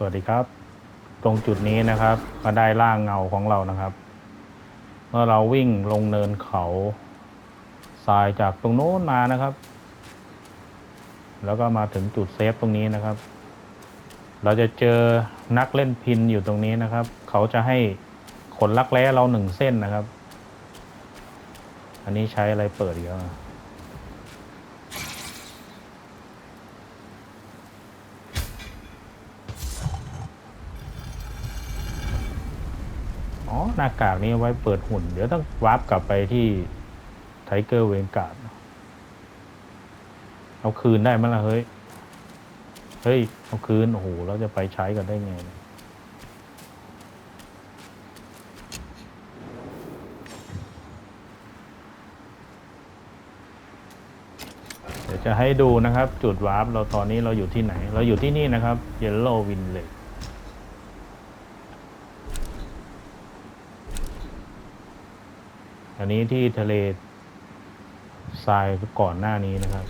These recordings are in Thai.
สวัสดีครับ ตรงจุดนี้นะครับก็ได้ร่างเงาของเรานะครับ เมื่อเราวิ่งลงเนินเขาทรายจากตรงโน้นมานะครับ แล้วก็มาถึงจุดเซฟตรงนี้นะครับ เราจะเจอนักเล่นพินอยู่ตรงนี้นะครับ เขาจะให้ขนลักแร้เราหนึ่งเส้นนะครับ อันนี้ใช้อะไรเปิดอีกแล้วอะอ๋อ หน้ากากนี้ไว้เปิดหุ่น เดี๋ยวต้องวาร์ปกลับไปที่ไทเกอร์เวนการ์ดเอาคืนได้ไหมล่ะเฮ้ย เฮ้ย เอาคืน โอ้โหเราจะไปใช้กันได้ไง เดี๋ยวจะให้ดูนะครับ จุดวาร์ปเราตอนนี้เราอยู่ที่ไหน เราอยู่ที่นี่นะครับ Yellow w i n l e g อัน นี้ที่ทะเลทรายก่อนหน้านี้นะครับ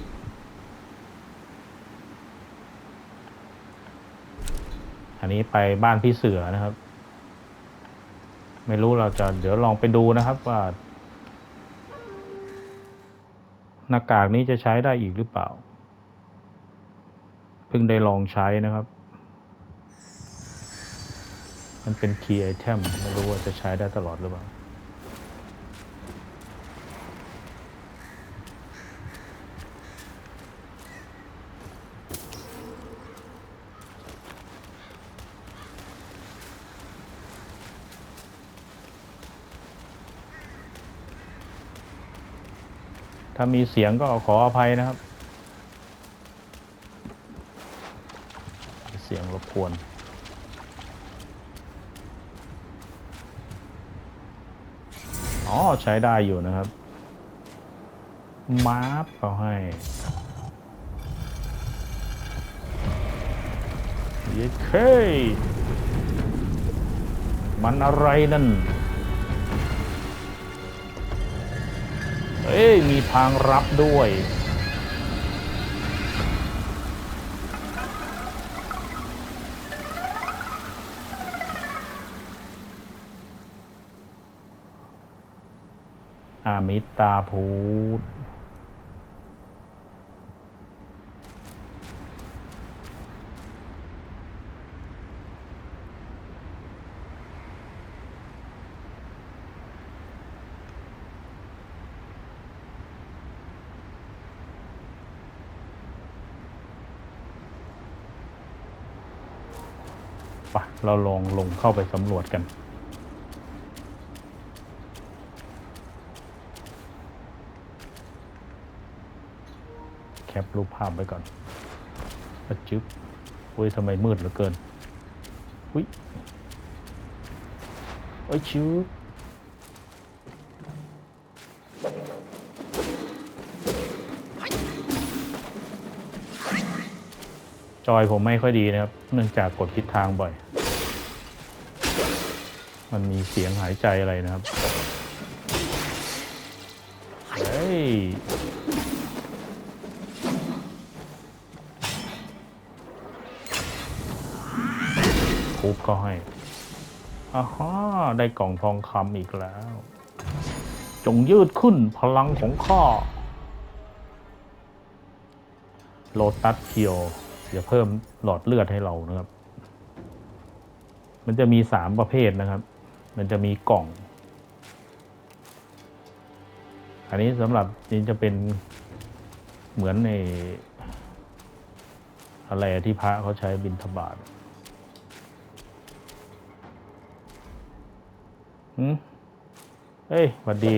อันนี้ไปบ้านพี่เสือนะครับ ไม่รู้เราจะเดี๋ยวลองไปดูนะครับว่าหน้ากากนี้จะใช้ได้อีกหรือเปล่า เพิ่งได้ลองใช้นะครับ มันเป็น key item ไม่รู้ว่าจะใช้ได้ตลอดหรือเปล่า ถ้ามีเสียงก็ขออภัยนะครับ เสียงรบกวนอ๋อใช้ได้อยู่นะครับ มาร์ปเขาให้เย้เคมันอะไรนั่น เอ้ย มีทางรับด้วย อามิตาพูด เราลองลงเข้าไปสำรวจกัน แคปรูปภาพไว้ก่อนอจึ๊บอุ้ยทำไมมืดเหลือเกิน อุ้ยโอ้ยชิวจอยผมไม่ค่อยดีนะครับ เนื่องจากกดทิศทางบ่อย มันมีเสียงหายใจอะไรนะครับ เฮ้ยทุบก็ให้อาฮ่าได้กล่องทองคำอีกแล้ว จงยืดขึ้นพลังของข้าโลตัสเคียวจะเพิ่มหลอดเลือดให้เรานะครับ มันจะมีสามประเภทนะครับ มันจะมีกล่อง อันนี้สำหรับนี่จะเป็นเหมือนในอะไรที่พระเขาใช้บินทบาทหืมเฮ้ยหวัดดี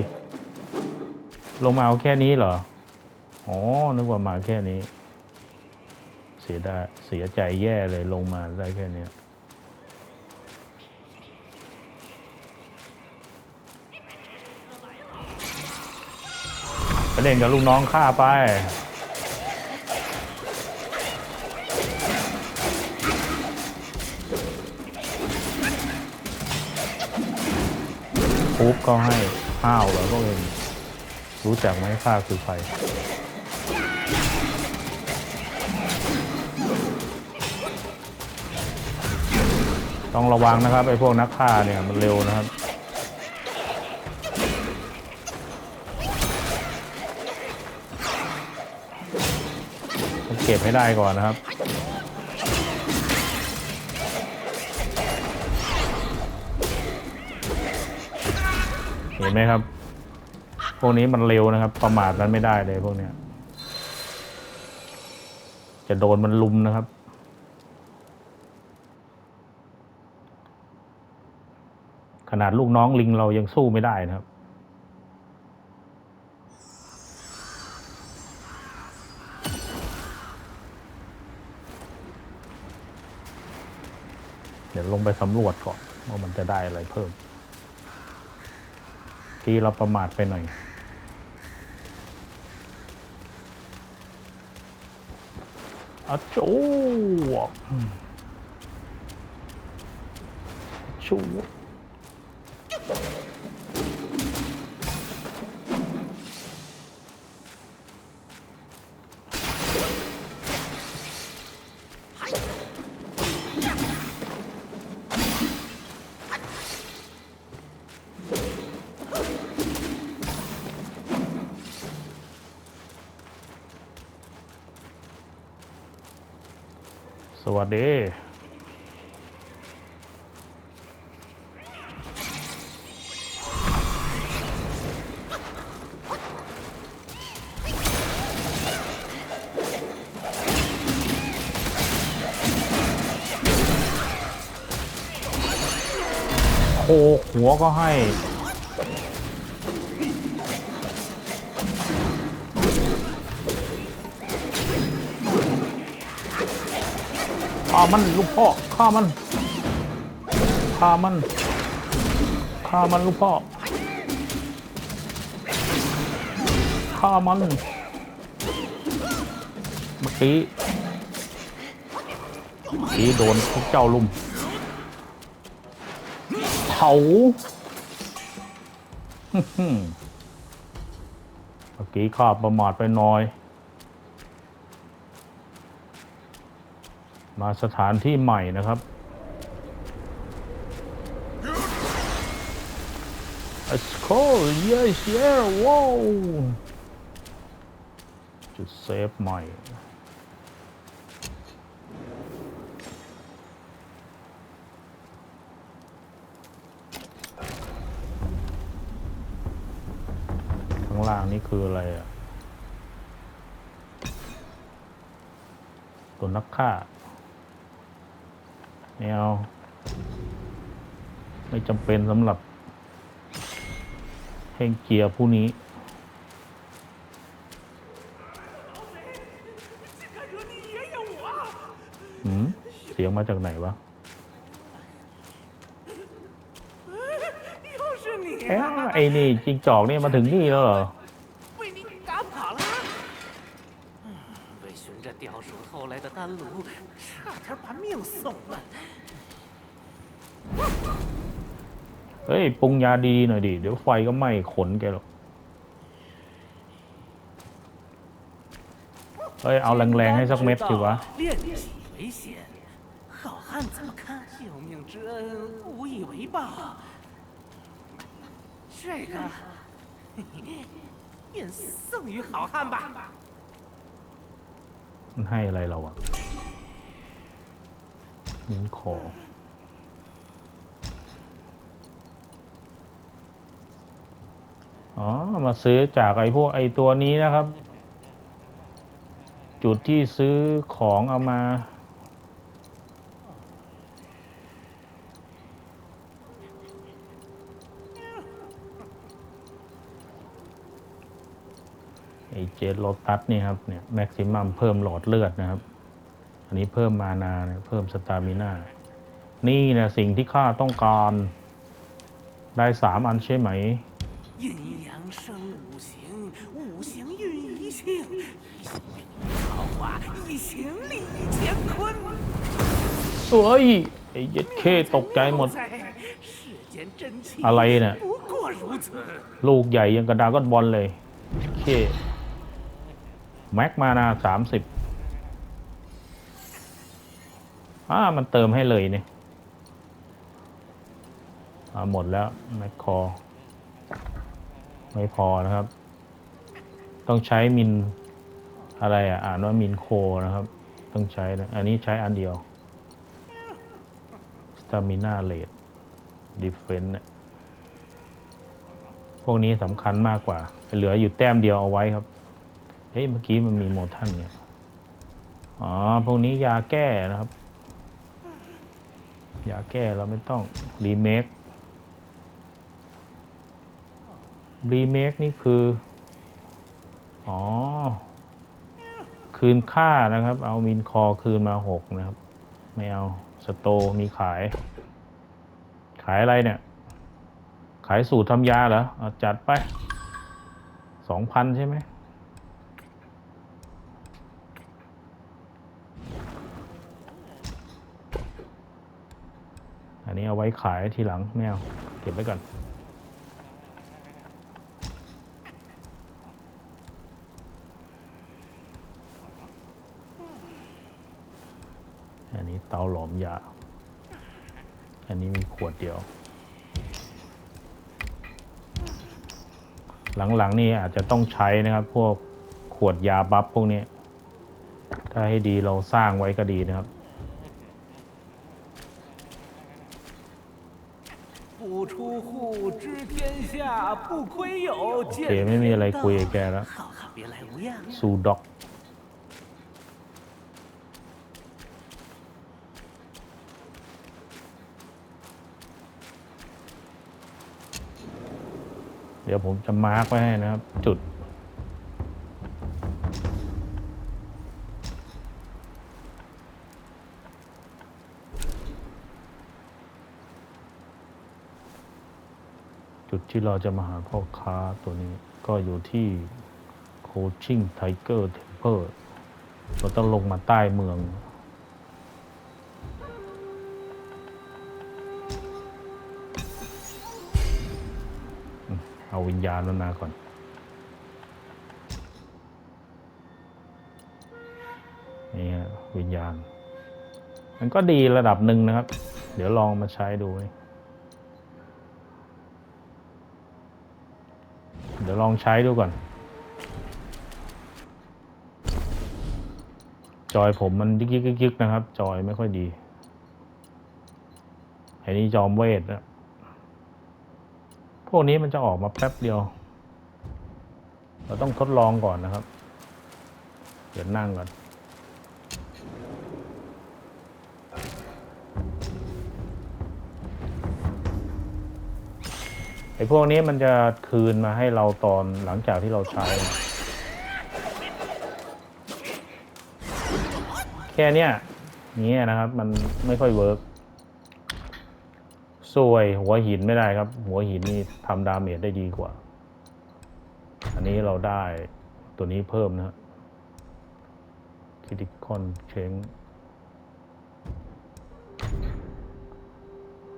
ลงมาเอาแค่นี้เหรอ อ๋อ นึกว่ามาแค่นี้ เสียดายเสียใจแย่เลยลงมาได้แค่นี้ยไป เล่นกับลูกน้องข้าไป ปุ๊บก็ให้ข้าวแล้วก็เองรู้จักไหมข้าคือใครต้องระวังนะครับไอ้พวกนักฆ่าเนี่ยมันเร็วนะครับ ก็บให้ได้ก่อนนะครับ เห็นไหมครับ พวกนี้มันเร็วนะครับ ประมาทมันไม่ได้เลยพวกเนี้ย จะโดนมันลุมนะครับขนาดลูกน้องลิงเรายังสู้ไม่ได้นะครับ เดี๋ยวลงไปสำรวจก่อนว่ามันจะได้อะไรเพิ่ม ที่เราประมาทไปหน่อยอะจูชู วัสดีโคกหัวก็ให้ามันลูกพ่อฆ่ามันฆ่ามันฆ่ามันลูกพ่อฆ่ามันเมื่อกี้เมื่อกี้โดนพวกเจ้าลุมเผาเมื่อกี้ข้าประมาทไปหน่อย มาสถานที่ใหม่นะครับ Let's go yes yeah wow จุดเซฟใหม่ข้างล่างนี่คืออะไรอะตัวนักฆ่า ไม่เอา ไม่จำเป็นสำหรับแห่งเกียร์ผู้นี้ หืม เสียงมาจากไหนวะไอ้นี่จริงจอกนี่มาถึงที่แล้วเหรอ เฮ้ยปรุงยาดีหน่อยดิ เดี๋ยวไฟก็ไหม้ขนแกหรอก เฮ้ย เอาแรงๆให้สักเม็ดสิวะมันให้อะไรเราอะมันขอ อ๋อ มาซื้อจากไอ้พวกไอ้ตัวนี้นะครับ จุดที่ซื้อของเอามา ไอเจดโลตัสนี่ครับเนี่ยแม็กซิมัมเพิ่มหลอดเลือดนะครับ อันนี้เพิ่มมานานเพิ่มสตามิน่านี่นะสิ่งที่ข้าต้องการ ได้สามอันใช่ไหม 阴阳生五行，五行运一性，一行运桃花，一行利干坤。 เฮ้ย ไอ้เย็ดเคตกใจหมด 在世间真气 อะไรเนี่ย 不过如此。 ลูกใหญ่ยังกระดาก้อนบอลเลยเคแม็กมานาสามสิบอ่ามันเติมให้เลยเนี่ย อ่าหมดแล้วแมคคอ ไม่พอนะครับ ต้องใช้มินอะไรอะ อ่านว่ามินโคนะครับ ต้องใช้นะ อันนี้ใช้อันเดียว Stamina Rate Defense เนี่ยพวกนี้สำคัญมากกว่า เหลืออยู่แต้มเดียวเอาไว้ครับ เฮ้ย เมื่อกี้มันมีโมทันเนี่ยอ๋อ พวกนี้ยาแก้นะครับ ยาแก้เราไม่ต้อง รีเมค รีเมคนี่คือ อ๋อ คืนค่านะครับ เอามินคอคืนมาหกนะครับ ไม่เอาสโตมีขาย ขายอะไรเนี่ย ขายสูตรทำยาเหรอเอาจัดไปสองพันใช่ไหมอันนี้เอาไว้ขายทีหลังไม่เอาเก็บไว้ก่อน อันนี้ เตาหลอมยา อันนี้มีขวดเดียว หลังๆนี่อาจจะต้องใช้นะครับ พวกขวดยาบัฟพวกนี้ ถ้าให้ดีเราสร้างไว้ก็ดีนะครับโอเคไม่มีอะไรคุยแกแล้ว สูด็อก ดี๋ยวผมจะมาร์กไว้ให้นะครับ จุด จุดที่เราจะมาหาพ่อค้าตัวนี้ก็อยู่ที่โคชิ่งไทเกอร์เทมเพอร์เราต้องลงมาใต้เมือง เอาวิญญาณมันมาก่อน นี่ฮะวิญญาณ มันก็ดีระดับหนึ่งนะครับ เดี๋ยวลองมาใช้ดู เดี๋ยวลองใช้ดูก่อน จอยผมมันยึกยึกยึกยึกนะครับ จอยไม่ค่อยดีไอ้นี่จอมเวทนะ พวกนี้มันจะออกมาแป๊บเดียว เราต้องทดลองก่อนนะครับ เดี๋ยวนั่งก่อน ไอ้พวกนี้มันจะคืนมาให้เราตอนหลังจากที่เราใช้ แค่เนี้ยนี้นะครับมันไม่ค่อยเวิร์ก สวยหัวหินไม่ได้ครับ หัวหินนี่ทำดาเมจได้ดีกว่า อันนี้เราได้ตัวนี้เพิ่มนะฮะคิติคอนเชง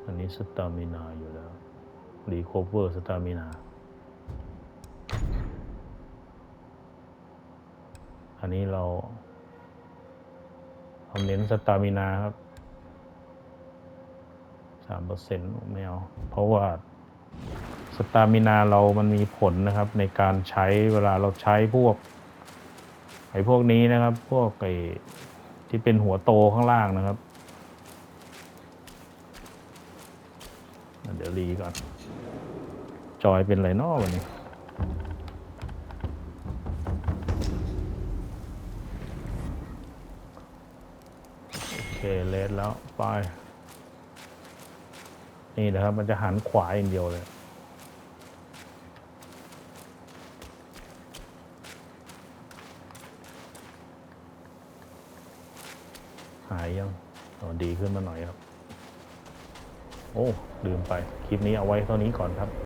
อันนี้สตามินาอยู่แล้วรีโคเวอร์สตามินาอันนี้เราเอาเน้นสตามินาครับามเปอร์เซ็นต์ไม่เอาเพราะว่าสตามินาเรามันมีผลนะครับ ในการใช้เวลาเราใช้พวกไอ้พวกนี้นะครับ พวกไอ้ที่เป็นหัวโตข้างล่างนะครับ เดี๋ยวรีก่อน จอยเป็นไรนอกวันนี้โอเคเลสแล้ว ไป นี่นะครับ มันจะหันขวาอย่างเดียวเลย หายยังอ๋อดีขึ้นมาหน่อยครับ โอ้ ลืมไป คลิปนี้เอาไว้เท่านี้ก่อนครับ